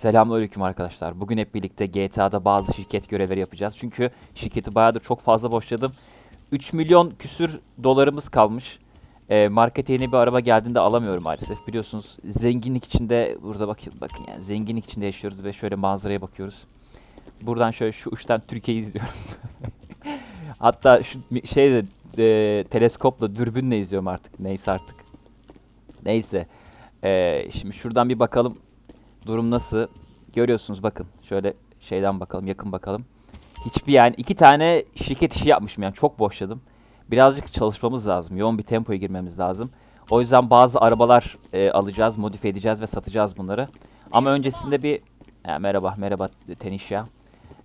Selamünaleyküm arkadaşlar. Bugün hep birlikte GTA'da bazı şirket görevleri yapacağız. Çünkü şirketi bayağıdır çok fazla boşladım. 3 milyon küsür dolarımız kalmış. Ee, markete yeni bir araba geldiğinde alamıyorum maalesef. Biliyorsunuz zenginlik içinde burada bakın bakın yani zenginlik içinde yaşıyoruz ve şöyle manzaraya bakıyoruz. Buradan şöyle şu uçtan Türkiye'yi izliyorum. Hatta şu şeyde e, teleskopla dürbünle izliyorum artık. Neyse artık. Neyse. Ee, şimdi şuradan bir bakalım Durum nasıl? Görüyorsunuz bakın. Şöyle şeyden bakalım, yakın bakalım. Hiçbir yani iki tane şirket işi yapmışım yani çok boşladım. Birazcık çalışmamız lazım. Yoğun bir tempoya girmemiz lazım. O yüzden bazı arabalar e, alacağız, modifiye edeceğiz ve satacağız bunları. Ama öncesinde bir Ha, merhaba, merhaba Tenişya.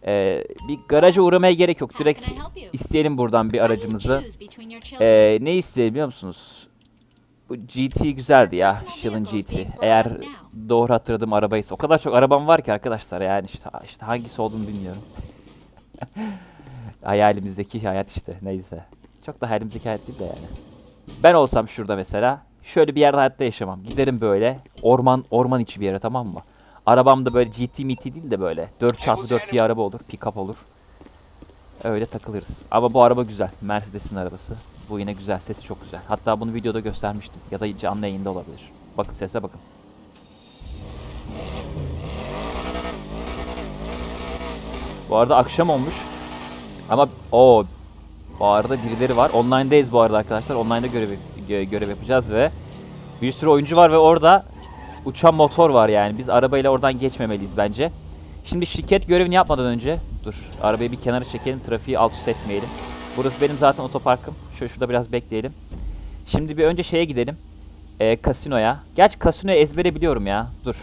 Ee, bir garaja uğramaya gerek yok. Direkt isteyelim buradan bir aracımızı. Ee, ne isteyelim biliyor musunuz? Bu GT güzeldi ya. Shill'in GT. Eğer doğru hatırladığım arabaysa. O kadar çok arabam var ki arkadaşlar yani işte, işte hangisi olduğunu bilmiyorum. Hayalimizdeki hayat işte neyse. Çok da hayalimizdeki hayat değil de yani. Ben olsam şurada mesela şöyle bir yerde hayatta yaşamam. Giderim böyle orman orman içi bir yere tamam mı? Arabam da böyle GT MT değil de böyle 4x4 bir araba olur. Pick-up olur. Öyle takılırız. Ama bu araba güzel. Mercedes'in arabası. Bu yine güzel. Sesi çok güzel. Hatta bunu videoda göstermiştim. Ya da canlı yayında olabilir. Bakın sese bakın. Bu arada akşam olmuş. Ama o bu arada birileri var. Online'dayız bu arada arkadaşlar. Online'da görev, gö- görev yapacağız ve bir sürü oyuncu var ve orada uçan motor var yani. Biz arabayla oradan geçmemeliyiz bence. Şimdi şirket görevini yapmadan önce dur arabayı bir kenara çekelim trafiği alt üst etmeyelim. Burası benim zaten otoparkım. Şöyle şurada biraz bekleyelim. Şimdi bir önce şeye gidelim. Ee, kasinoya. Gerçi kasinoyu ezbere biliyorum ya. Dur.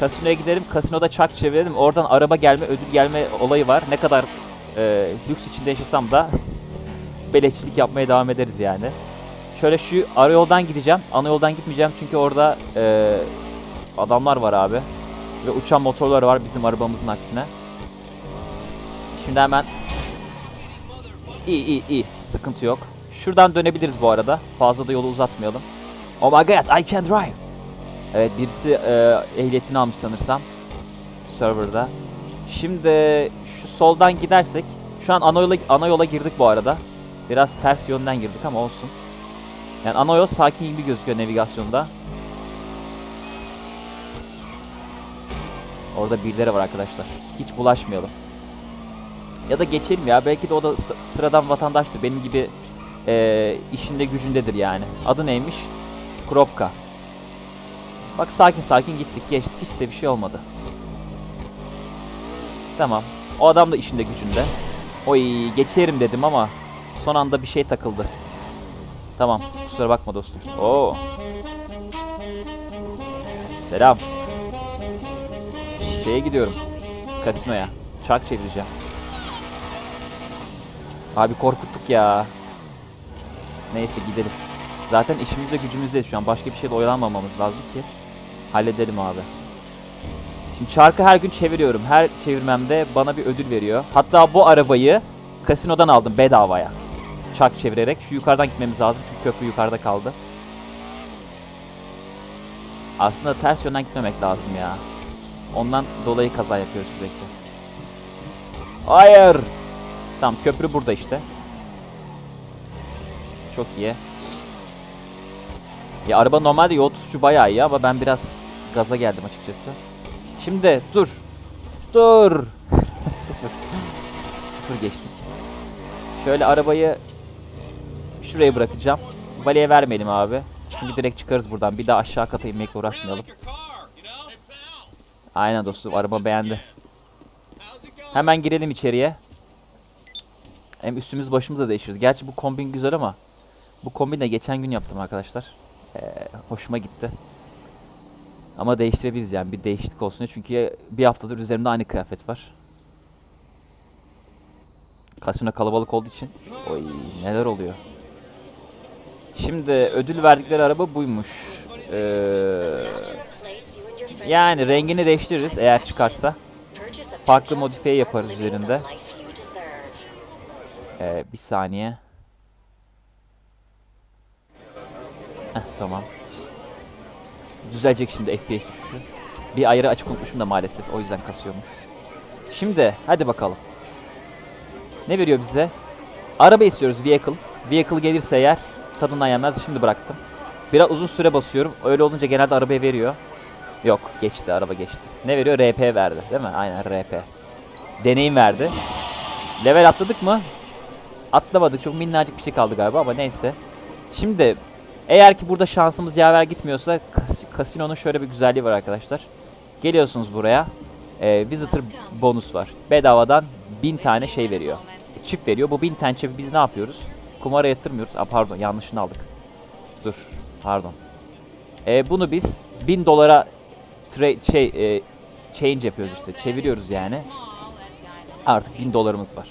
Kasinoya gidelim. Kasinoda çark çevirelim. Oradan araba gelme, ödül gelme olayı var. Ne kadar e, lüks içinde yaşasam da beleşçilik yapmaya devam ederiz yani. Şöyle şu ara yoldan gideceğim. Ana yoldan gitmeyeceğim çünkü orada e, adamlar var abi. Ve uçan motorlar var bizim arabamızın aksine. Şimdi hemen İyi iyi iyi. Sıkıntı yok. Şuradan dönebiliriz bu arada. Fazla da yolu uzatmayalım. Oh my god, I can drive. Evet, birisi e, ehliyetini almış sanırsam. Serverda. Şimdi şu soldan gidersek. Şu an ana yola, ana yola girdik bu arada. Biraz ters yönden girdik ama olsun. Yani ana yol sakin gibi gözüküyor navigasyonda. Orada birileri var arkadaşlar. Hiç bulaşmayalım. Ya da geçelim ya. Belki de o da sı- sıradan vatandaştır. Benim gibi eee, işinde gücündedir yani. Adı neymiş? Kropka. Bak sakin sakin gittik geçtik. Hiç de bir şey olmadı. Tamam. O adam da işinde gücünde. Oy geçerim dedim ama son anda bir şey takıldı. Tamam. Kusura bakma dostum. Oo. Selam. Şeye gidiyorum. Kasinoya. Çark çevireceğim. Abi korkuttuk ya. Neyse gidelim. Zaten işimizde gücümüzde şu an. Başka bir şeyle oyalanmamamız lazım ki. Halledelim abi. Şimdi çarkı her gün çeviriyorum. Her çevirmemde bana bir ödül veriyor. Hatta bu arabayı kasinodan aldım bedavaya. Çark çevirerek. Şu yukarıdan gitmemiz lazım çünkü köprü yukarıda kaldı. Aslında ters yönden gitmemek lazım ya. Ondan dolayı kaza yapıyoruz sürekli. Hayır. Tamam köprü burada işte. Çok iyi. Ya araba normalde yol tutuşu bayağı iyi ama ben biraz gaza geldim açıkçası. Şimdi dur. Dur. Sıfır. Sıfır geçtik. Şöyle arabayı şuraya bırakacağım. Valeye vermeyelim abi. Çünkü direkt çıkarız buradan. Bir daha aşağı kata inmekle uğraşmayalım. Aynen dostum araba beğendi. Hemen girelim içeriye. Hem üstümüz başımız da değişiriz. Gerçi bu kombin güzel ama bu kombini de geçen gün yaptım arkadaşlar. Ee, hoşuma gitti. Ama değiştirebiliriz yani bir değişiklik olsun diye. Çünkü bir haftadır üzerimde aynı kıyafet var. Kasino kalabalık olduğu için. Oy neler oluyor. Şimdi ödül verdikleri araba buymuş. Ee, yani rengini değiştiririz eğer çıkarsa. Farklı modifiye yaparız üzerinde. Ee, bir saniye. Heh, tamam. Düzelecek şimdi FPS düşüşü. Bir ayarı açık unutmuşum da maalesef. O yüzden kasıyormuş. Şimdi hadi bakalım. Ne veriyor bize? Araba istiyoruz vehicle. Vehicle gelirse eğer tadından yenmez. Şimdi bıraktım. Biraz uzun süre basıyorum. Öyle olunca genelde arabaya veriyor. Yok geçti araba geçti. Ne veriyor? RP verdi değil mi? Aynen RP. Deneyim verdi. Level atladık mı? Atlamadık. Çok minnacık bir şey kaldı galiba ama neyse. Şimdi eğer ki burada şansımız yaver gitmiyorsa kas- kasinonun şöyle bir güzelliği var arkadaşlar. Geliyorsunuz buraya. Ee, visitor bonus var. Bedavadan 1000 tane şey veriyor. Çip veriyor. Bu 1000 tane çipi biz ne yapıyoruz? Kumara yatırmıyoruz. Aa, pardon yanlışını aldık. Dur. Pardon. Ee, bunu biz 1000 dolara şey e, change yapıyoruz işte. Çeviriyoruz yani. Artık 1000 dolarımız var.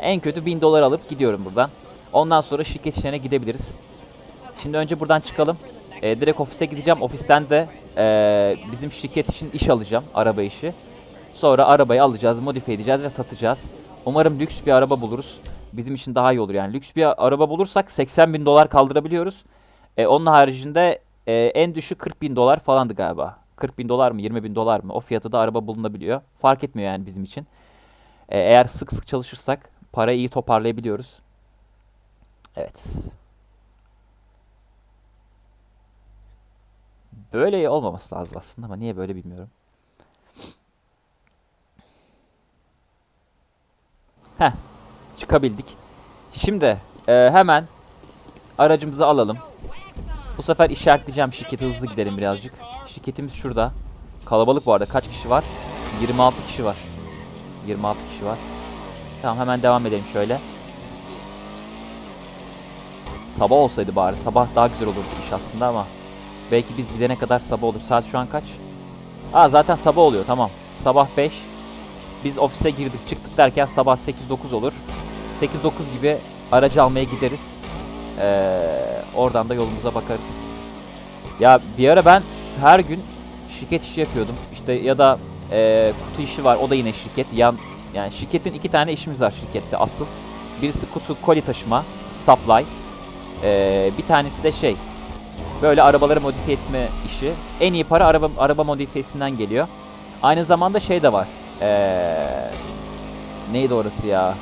En kötü 1000 dolar alıp gidiyorum buradan. Ondan sonra şirket işlerine gidebiliriz. Şimdi önce buradan çıkalım. Ee, direkt ofise gideceğim. Ofisten de ee, bizim şirket için iş alacağım. Araba işi. Sonra arabayı alacağız, modifiye edeceğiz ve satacağız. Umarım lüks bir araba buluruz. Bizim için daha iyi olur yani. Lüks bir araba bulursak 80 bin dolar kaldırabiliyoruz. Ee, onun haricinde ee, en düşük 40 bin dolar falandı galiba. 40 bin dolar mı 20 bin dolar mı o fiyata da araba bulunabiliyor. Fark etmiyor yani bizim için. Ee, eğer sık sık çalışırsak parayı iyi toparlayabiliyoruz. Evet. Böyle olmaması lazım aslında ama niye böyle bilmiyorum. Heh. Çıkabildik. Şimdi e, hemen aracımızı alalım. Bu sefer işaretleyeceğim şirketi hızlı gidelim birazcık. Şirketimiz şurada. Kalabalık bu arada. Kaç kişi var? 26 kişi var. 26 kişi var. Tamam hemen devam edelim şöyle. Sabah olsaydı bari. Sabah daha güzel olurdu iş aslında ama. Belki biz gidene kadar sabah olur. Saat şu an kaç? Aa zaten sabah oluyor tamam. Sabah 5. Biz ofise girdik çıktık derken sabah 8-9 olur. 8-9 gibi aracı almaya gideriz. Ee, oradan da yolumuza bakarız. Ya bir ara ben her gün şirket işi yapıyordum. İşte ya da e, kutu işi var. O da yine şirket. Yan yani şirketin iki tane işimiz var şirkette asıl. Birisi kutu koli taşıma, supply. Ee, bir tanesi de şey. Böyle arabaları modifiye etme işi. En iyi para araba araba modifiyesinden geliyor. Aynı zamanda şey de var. Ee, neydi orası ya?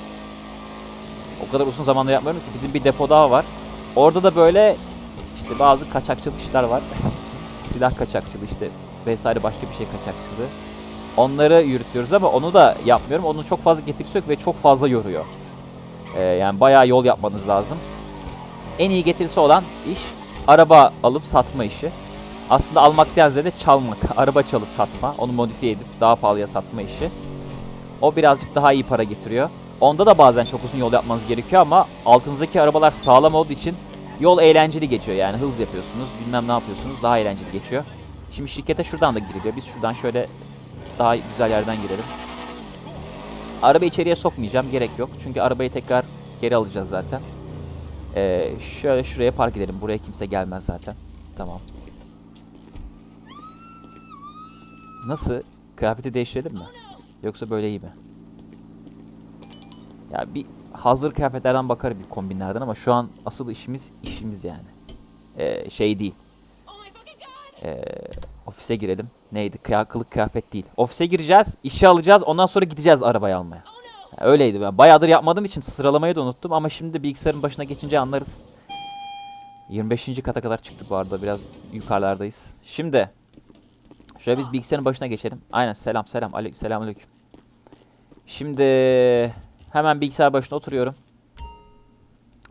O kadar uzun zamanda yapmıyorum ki bizim bir depo daha var. Orada da böyle işte bazı kaçakçılık işler var. Silah kaçakçılığı işte vesaire başka bir şey kaçakçılığı. Onları yürütüyoruz ama onu da yapmıyorum. Onun çok fazla getirisi yok ve çok fazla yoruyor. Ee, yani bayağı yol yapmanız lazım. En iyi getirisi olan iş araba alıp satma işi. Aslında almaktan ziyade çalmak. Araba çalıp satma. Onu modifiye edip daha pahalıya satma işi. O birazcık daha iyi para getiriyor. Onda da bazen çok uzun yol yapmanız gerekiyor ama altınızdaki arabalar sağlam olduğu için yol eğlenceli geçiyor. Yani hız yapıyorsunuz, bilmem ne yapıyorsunuz. Daha eğlenceli geçiyor. Şimdi şirkete şuradan da giriliyor. Biz şuradan şöyle daha güzel yerden girelim. Araba içeriye sokmayacağım. Gerek yok. Çünkü arabayı tekrar geri alacağız zaten. Ee, şöyle şuraya park edelim. Buraya kimse gelmez zaten. Tamam. Nasıl? Kıyafeti değiştirelim mi? Yoksa böyle iyi mi? Ya bir hazır kıyafetlerden bakarım bir kombinlerden ama şu an asıl işimiz işimiz yani. Ee, şey değil. Ee, ofise girelim. Neydi? Kıya, kılık kıyafet değil. Ofise gireceğiz, işe alacağız, ondan sonra gideceğiz arabayı almaya. Ya öyleydi ben. Bayağıdır yapmadığım için sıralamayı da unuttum ama şimdi bilgisayarın başına geçince anlarız. 25. kata kadar çıktık bu arada. Biraz yukarılardayız. Şimdi şöyle biz bilgisayarın başına geçelim. Aynen selam selam. Aleyküm selam aleyküm. Şimdi hemen bilgisayar başına oturuyorum.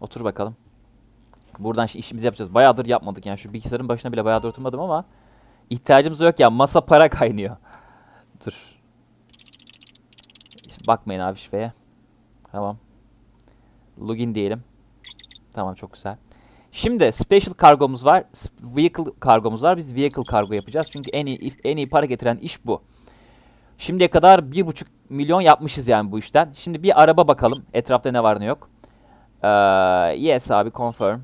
Otur bakalım. Buradan işimizi yapacağız. Bayağıdır yapmadık yani şu bilgisayarın başına bile bayağıdır oturmadım ama ihtiyacımız yok ya. Masa para kaynıyor. Dur. Şimdi bakmayın abi şifreye. Tamam. Login diyelim. Tamam çok güzel. Şimdi special kargomuz var. Vehicle kargomuz var. Biz vehicle kargo yapacağız. Çünkü en iyi en iyi para getiren iş bu. Şimdiye kadar 1,5 milyon yapmışız yani bu işten. Şimdi bir araba bakalım. Etrafta ne var ne yok. Ee, yes abi confirm.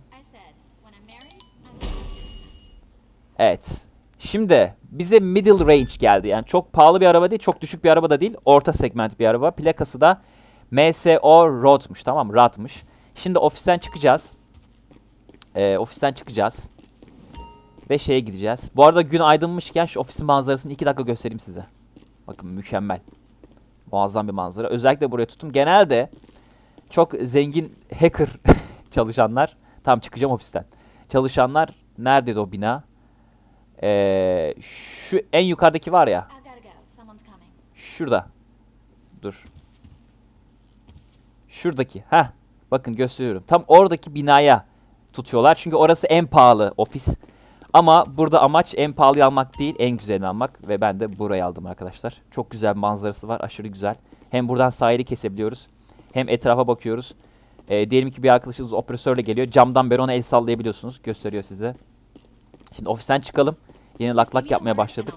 Evet. Şimdi bize middle range geldi. Yani çok pahalı bir araba değil, çok düşük bir araba da değil. Orta segment bir araba. Plakası da MSO Road'muş tamam mı? Rad'mış. Şimdi ofisten çıkacağız. Ee, ofisten çıkacağız. Ve şeye gideceğiz. Bu arada gün aydınmışken şu ofisin manzarasını 2 dakika göstereyim size. Bakın mükemmel. Muazzam bir manzara. Özellikle buraya tutun. Genelde çok zengin hacker çalışanlar. Tam çıkacağım ofisten. Çalışanlar neredeydi o bina? Ee, şu en yukarıdaki var ya. Şurada. Dur. Şuradaki. Heh. Bakın gösteriyorum. Tam oradaki binaya tutuyorlar. Çünkü orası en pahalı ofis. Ama burada amaç en pahalıyı almak değil, en güzelini almak. Ve ben de burayı aldım arkadaşlar. Çok güzel manzarası var. Aşırı güzel. Hem buradan sahili kesebiliyoruz. Hem etrafa bakıyoruz. Ee, diyelim ki bir arkadaşınız operatörle geliyor. Camdan beri ona el sallayabiliyorsunuz. Gösteriyor size. Şimdi ofisten çıkalım. Yeni lak lak yapmaya başladık.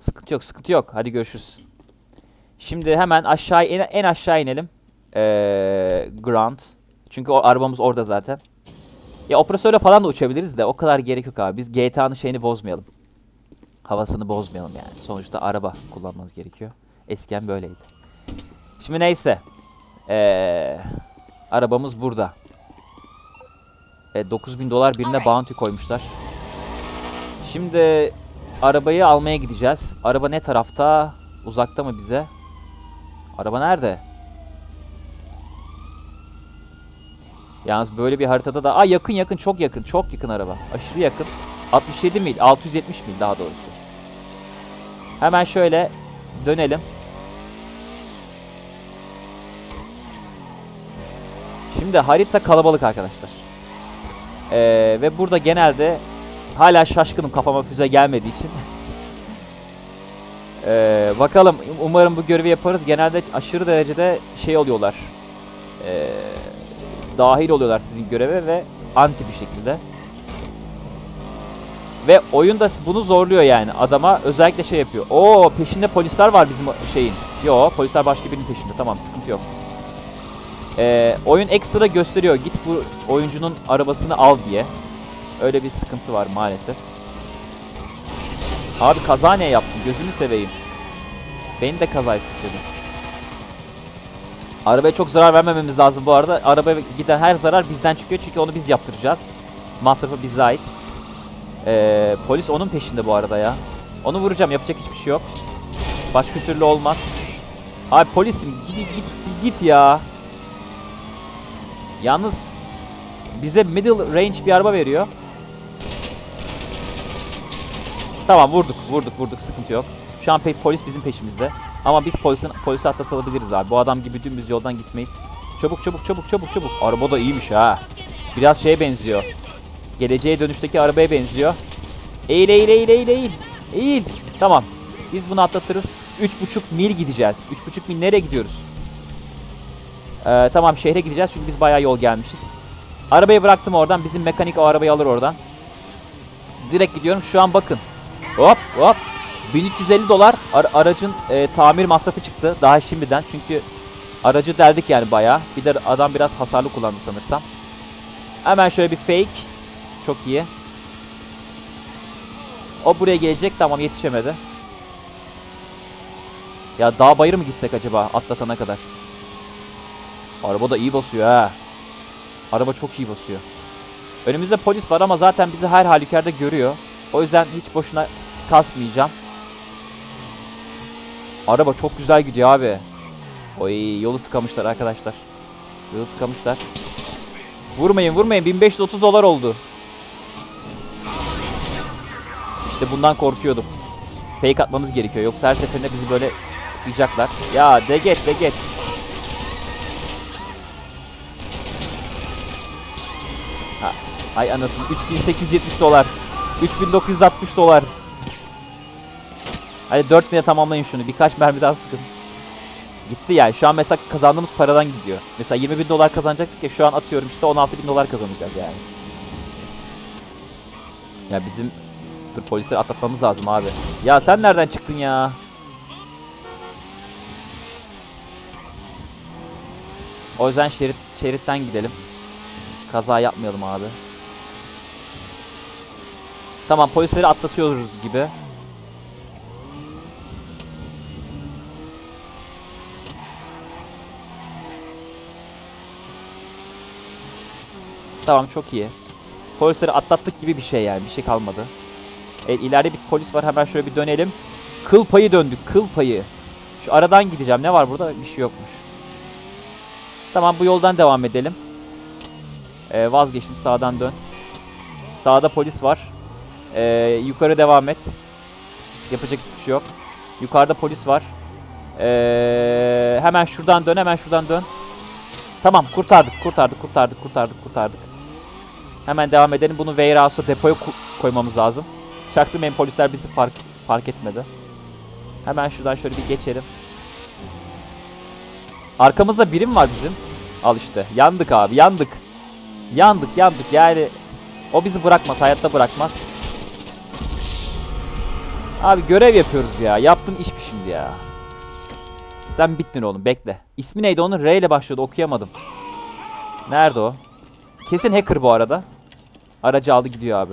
Sıkıntı yok, sıkıntı yok. Hadi görüşürüz. Şimdi hemen aşağı en, en aşağı inelim. Ee, Ground. Çünkü o arabamız orada zaten. Ya operatörle falan da uçabiliriz de o kadar gerek yok abi. Biz GTA'nın şeyini bozmayalım. Havasını bozmayalım yani. Sonuçta araba kullanmanız gerekiyor. Eskiden böyleydi. Şimdi neyse. Ee, arabamız burada. E, 9000 dolar birine bounty koymuşlar. Şimdi arabayı almaya gideceğiz. Araba ne tarafta? Uzakta mı bize? Araba nerede? Yalnız böyle bir haritada da... Aa yakın yakın çok yakın çok yakın araba. Aşırı yakın. 67 mil 670 mil daha doğrusu. Hemen şöyle dönelim. Şimdi harita kalabalık arkadaşlar. Ee, ve burada genelde hala şaşkınım kafama füze gelmediği için. Ee, bakalım umarım bu görevi yaparız. Genelde aşırı derecede şey oluyorlar. Ee, dahil oluyorlar sizin göreve ve anti bir şekilde. Ve oyun da bunu zorluyor yani. Adama özellikle şey yapıyor. Oo peşinde polisler var bizim şeyin. Yo polisler başka birinin peşinde. Tamam sıkıntı yok. Ee, oyun ekstra gösteriyor. Git bu oyuncunun arabasını al diye. Öyle bir sıkıntı var maalesef. Abi kaza ne yaptın? Gözünü seveyim. Beni de kazaya sürükledi. Arabaya çok zarar vermememiz lazım bu arada. Arabaya giden her zarar bizden çıkıyor çünkü onu biz yaptıracağız. Masrafı bize ait. Ee, polis onun peşinde bu arada ya. Onu vuracağım yapacak hiçbir şey yok. Başka türlü olmaz. Abi polisim git git git ya. Yalnız bize middle range bir araba veriyor. Tamam vurduk vurduk vurduk sıkıntı yok. Şu an polis bizim peşimizde. Ama biz polisin polisi atlatabiliriz abi. Bu adam gibi dümdüz yoldan gitmeyiz. Çabuk çabuk çabuk çabuk çabuk. Araba da iyiymiş ha. Biraz şeye benziyor. Geleceğe dönüşteki arabaya benziyor. Eğil eğil eğil eğil eğil. Eğil. Tamam. Biz bunu atlatırız. 3,5 mil gideceğiz. 3,5 mil nereye gidiyoruz? Ee, tamam şehre gideceğiz çünkü biz bayağı yol gelmişiz. Arabayı bıraktım oradan. Bizim mekanik o arabayı alır oradan. Direkt gidiyorum. Şu an bakın. Hop hop. 1350 dolar ar- aracın e, tamir masrafı çıktı. Daha şimdiden çünkü aracı deldik yani bayağı. Bir de adam biraz hasarlı kullandı sanırsam. Hemen şöyle bir fake. Çok iyi. O buraya gelecek. Tamam yetişemedi. Ya dağ bayır mı gitsek acaba atlatana kadar? Araba da iyi basıyor ha. Araba çok iyi basıyor. Önümüzde polis var ama zaten bizi her halükarda görüyor. O yüzden hiç boşuna kasmayacağım. Araba çok güzel gidiyor abi. Oy yolu tıkamışlar arkadaşlar. Yolu tıkamışlar. Vurmayın vurmayın 1530 dolar oldu. İşte bundan korkuyordum. Fake atmamız gerekiyor yoksa her seferinde bizi böyle tıkayacaklar. Ya deget deget. Ha, ay anasını 3870 dolar. 3960 dolar. Hadi 4000'e tamamlayın şunu. Birkaç mermi daha sıkın. Gitti yani. Şu an mesela kazandığımız paradan gidiyor. Mesela 20 bin dolar kazanacaktık ya şu an atıyorum işte 16 bin dolar kazanacağız yani. Ya bizim dur polisleri atlatmamız lazım abi. Ya sen nereden çıktın ya? O yüzden şerit şeritten gidelim. Kaza yapmayalım abi. Tamam polisleri atlatıyoruz gibi. Tamam çok iyi. Polisleri atlattık gibi bir şey yani. Bir şey kalmadı. Evet ileride bir polis var hemen şöyle bir dönelim. Kıl payı döndük kıl payı. Şu aradan gideceğim ne var burada bir şey yokmuş. Tamam bu yoldan devam edelim. Ee, vazgeçtim sağdan dön. Sağda polis var. Ee, yukarı devam et. Yapacak hiçbir şey yok. Yukarıda polis var. Ee, hemen şuradan dön hemen şuradan dön. Tamam kurtardık kurtardık kurtardık kurtardık kurtardık. Hemen devam edelim. Bunu Veyras'a depoya ko- koymamız lazım. Çaktırmayın polisler bizi fark fark etmedi. Hemen şuradan şöyle bir geçelim. Arkamızda birim var bizim. Al işte. Yandık abi yandık. Yandık yandık yani. O bizi bırakmaz hayatta bırakmaz. Abi görev yapıyoruz ya. Yaptığın iş mi şimdi ya? Sen bittin oğlum bekle. İsmi neydi onun? R ile başlıyordu okuyamadım. Nerede o? Kesin hacker bu arada. Aracı aldı gidiyor abi.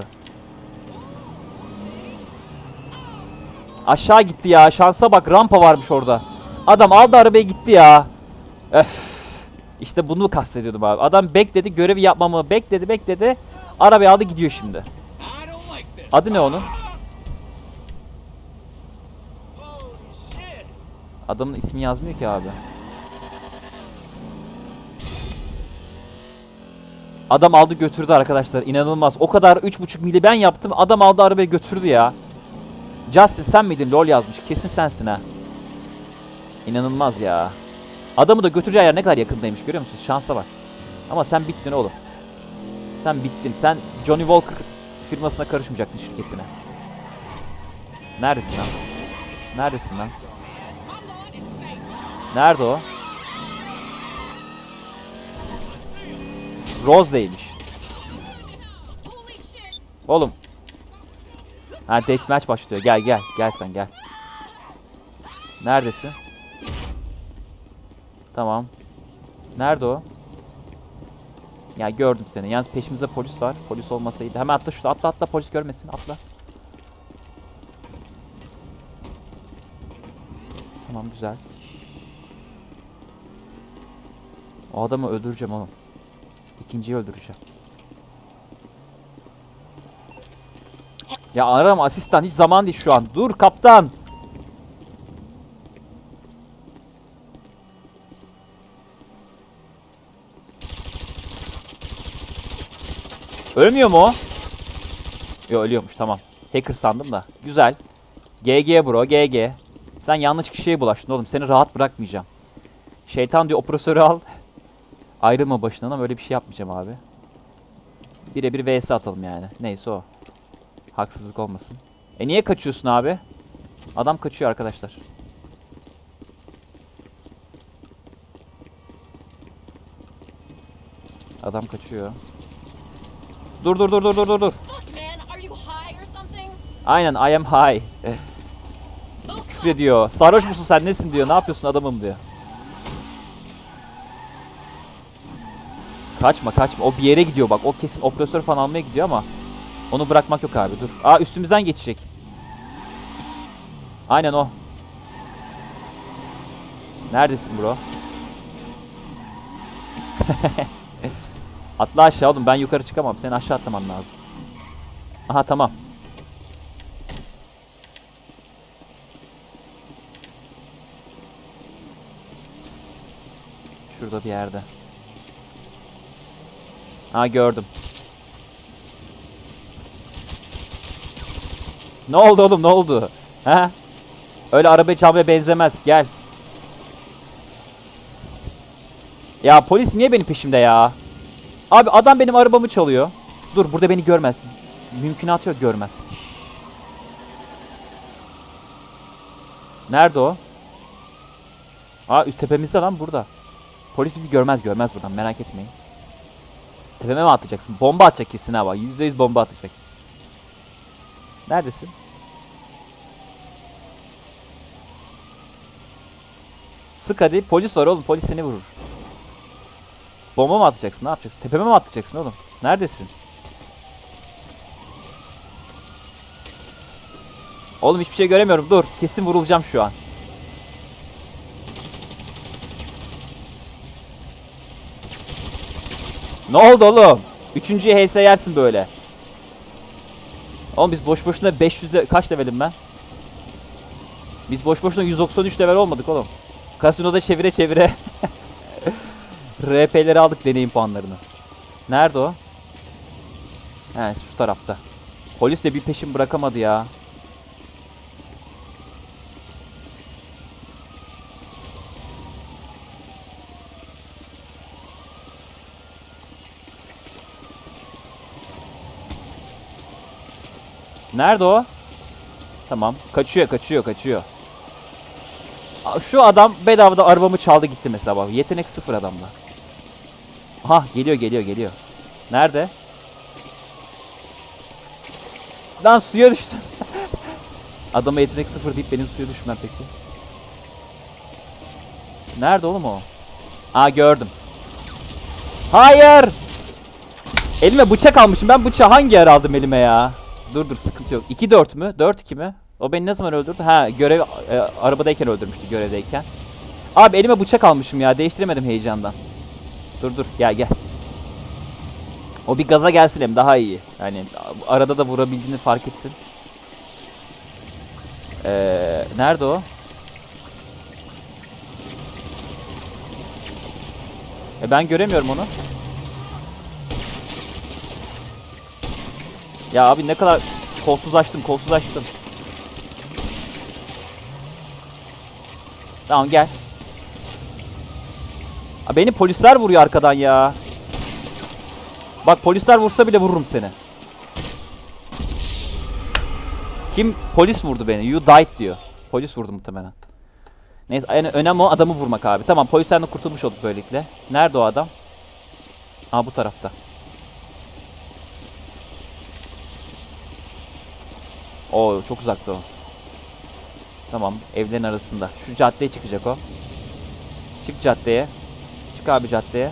Aşağı gitti ya. Şansa bak rampa varmış orada. Adam aldı arabayı gitti ya. Öf. İşte bunu kastediyordum abi. Adam bekledi görevi yapmamı bekledi bekledi. Arabayı aldı gidiyor şimdi. Adı ne onun? Adamın ismi yazmıyor ki abi. Adam aldı götürdü arkadaşlar. İnanılmaz. O kadar 3.5 mili ben yaptım. Adam aldı arabayı götürdü ya. Justin sen miydin? LOL yazmış. Kesin sensin ha. İnanılmaz ya. Adamı da götüreceği yer ne kadar yakındaymış görüyor musunuz? Şansa bak. Ama sen bittin oğlum. Sen bittin. Sen Johnny Walker firmasına karışmayacaktın şirketine. Neredesin lan? Neredesin lan? Nerede o? Rose'deymiş. Oğlum. Ha deathmatch başlıyor. Gel gel. Gel sen gel. Neredesin? Tamam. Nerede o? Ya gördüm seni. Yalnız peşimizde polis var. Polis olmasaydı. Hemen atla şurada. Atla atla polis görmesin. Atla. Tamam güzel. O adamı öldüreceğim oğlum. İkinciyi öldüreceğim. Ya arama asistan hiç zaman değil şu an. Dur kaptan. Ölmüyor mu o? Yo ölüyormuş tamam. Hacker sandım da. Güzel. GG bro GG. Sen yanlış kişiye bulaştın oğlum. Seni rahat bırakmayacağım. Şeytan diyor operatörü al. Ayrılma başından ama öyle bir şey yapmayacağım abi. Birebir vs atalım yani. Neyse o. Haksızlık olmasın. E niye kaçıyorsun abi? Adam kaçıyor arkadaşlar. Adam kaçıyor. Dur dur dur dur dur dur dur. Aynen I am high. Eh, Küfür ediyor. Sarhoş musun sen nesin diyor. Ne yapıyorsun adamım diyor. Kaçma kaçma. O bir yere gidiyor bak. O kesin operatör falan almaya gidiyor ama onu bırakmak yok abi. Dur. Aa üstümüzden geçecek. Aynen o. Neredesin bro? Atla aşağı oğlum ben yukarı çıkamam. Seni aşağı atlaman lazım. Aha tamam. Şurada bir yerde. Ha gördüm. Ne oldu oğlum ne oldu? Ha? Öyle araba çalmaya benzemez. Gel. Ya polis niye benim peşimde ya? Abi adam benim arabamı çalıyor. Dur burada beni görmez. Mümkünatı yok görmez. Nerede o? Aa üst tepemizde lan burada. Polis bizi görmez görmez buradan merak etmeyin. Tepeme mi atacaksın? Bomba atacak kesin bak. %100 bomba atacak. Neredesin? Sık hadi. Polis var oğlum. Polis seni vurur. Bomba mı atacaksın? Ne yapacaksın? Tepeme mi atacaksın oğlum? Neredesin? Oğlum hiçbir şey göremiyorum. Dur. Kesin vurulacağım şu an. Ne oldu oğlum? Üçüncüye HS yersin böyle. Oğlum biz boş boşuna 500 de kaç levelim ben? Biz boş boşuna 193 level olmadık oğlum. Kasinoda çevire çevire. RP'leri aldık deneyim puanlarını. Nerede o? He şu tarafta. Polis de bir peşin bırakamadı ya. Nerede o? Tamam. Kaçıyor, kaçıyor, kaçıyor. Şu adam bedavada arabamı çaldı gitti mesela. Yetenek sıfır adamda. Aha geliyor, geliyor, geliyor. Nerede? Lan suya düştüm. Adama yetenek sıfır deyip benim suya düşmem peki. Nerede oğlum o? Aa gördüm. Hayır! Elime bıçak almışım. Ben bıçağı hangi yer aldım elime ya? Dur dur sıkıntı yok. 2-4 mü? 4-2 mi? O beni ne zaman öldürdü? Ha görev e, arabadayken öldürmüştü görevdeyken. Abi elime bıçak almışım ya. Değiştiremedim heyecandan. Dur dur gel gel. O bir gaza gelsin hem daha iyi. Yani arada da vurabildiğini fark etsin. Ee, nerede o? E ben göremiyorum onu. Ya abi ne kadar kolsuz açtım, kolsuz açtım. Tamam gel. Aa, beni polisler vuruyor arkadan ya. Bak polisler vursa bile vururum seni. Kim? Polis vurdu beni. You died diyor. Polis vurdu muhtemelen. Neyse yani önemli o adamı vurmak abi. Tamam polisten de kurtulmuş olduk böylelikle. Nerede o adam? Aa bu tarafta. Oo çok uzakta o. Tamam evlerin arasında. Şu caddeye çıkacak o. Çık caddeye. Çık abi caddeye.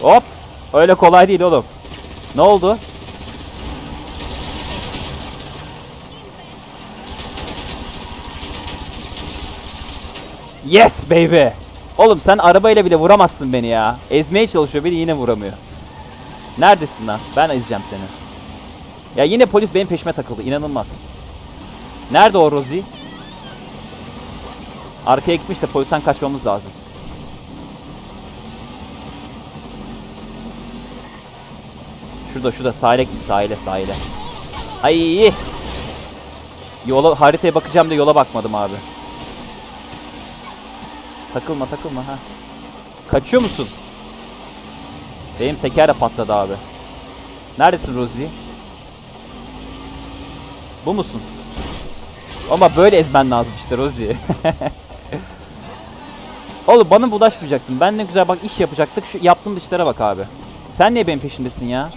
Hop. Öyle kolay değil oğlum. Ne oldu? Yes baby. Oğlum sen arabayla bile vuramazsın beni ya. Ezmeye çalışıyor beni yine vuramıyor. Neredesin lan? Ben ezeceğim seni. Ya yine polis benim peşime takıldı. İnanılmaz. Nerede o Rosie? Arkaya gitmiş de polisten kaçmamız lazım. Şurada şurada sahile gitmiş sahile sahile. Ay. Yola haritaya bakacağım da yola bakmadım abi. Takılma takılma ha. Kaçıyor musun? Benim teker de patladı abi. Neredesin Rosie? Bu musun? Ama böyle ezmen lazım işte Rosie. Oğlum bana bulaşmayacaktın. Ben ne güzel bak iş yapacaktık. Şu yaptığın işlere bak abi. Sen niye benim peşimdesin ya?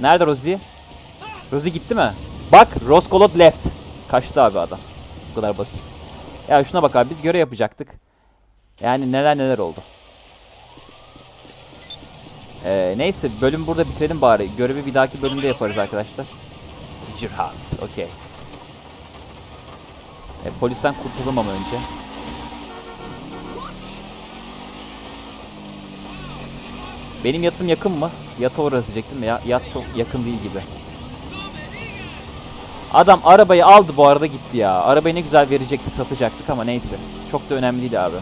Nerede Rosie? Rosie gitti mi? Bak Roskolot left. Kaçtı abi adam. Bu kadar basit. Ya şuna bak abi biz görev yapacaktık. Yani neler neler oldu. Ee, neyse bölüm burada bitirelim bari. Görevi bir dahaki bölümde yaparız arkadaşlar. Cihat. Okey. E, polisten kurtulalım ama önce. Benim yatım yakın mı? Yata orası diyecektim ya. Yat çok yakın değil gibi. Adam arabayı aldı bu arada gitti ya. Arabayı ne güzel verecektik satacaktık ama neyse. Çok da önemli değil abi.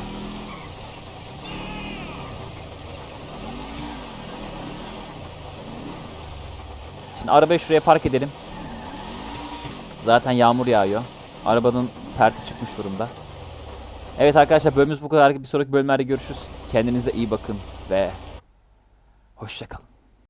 Şimdi arabayı şuraya park edelim. Zaten yağmur yağıyor. Arabanın perti çıkmış durumda. Evet arkadaşlar bölümümüz bu kadar. Bir sonraki bölümlerde görüşürüz. Kendinize iyi bakın ve hoşçakalın.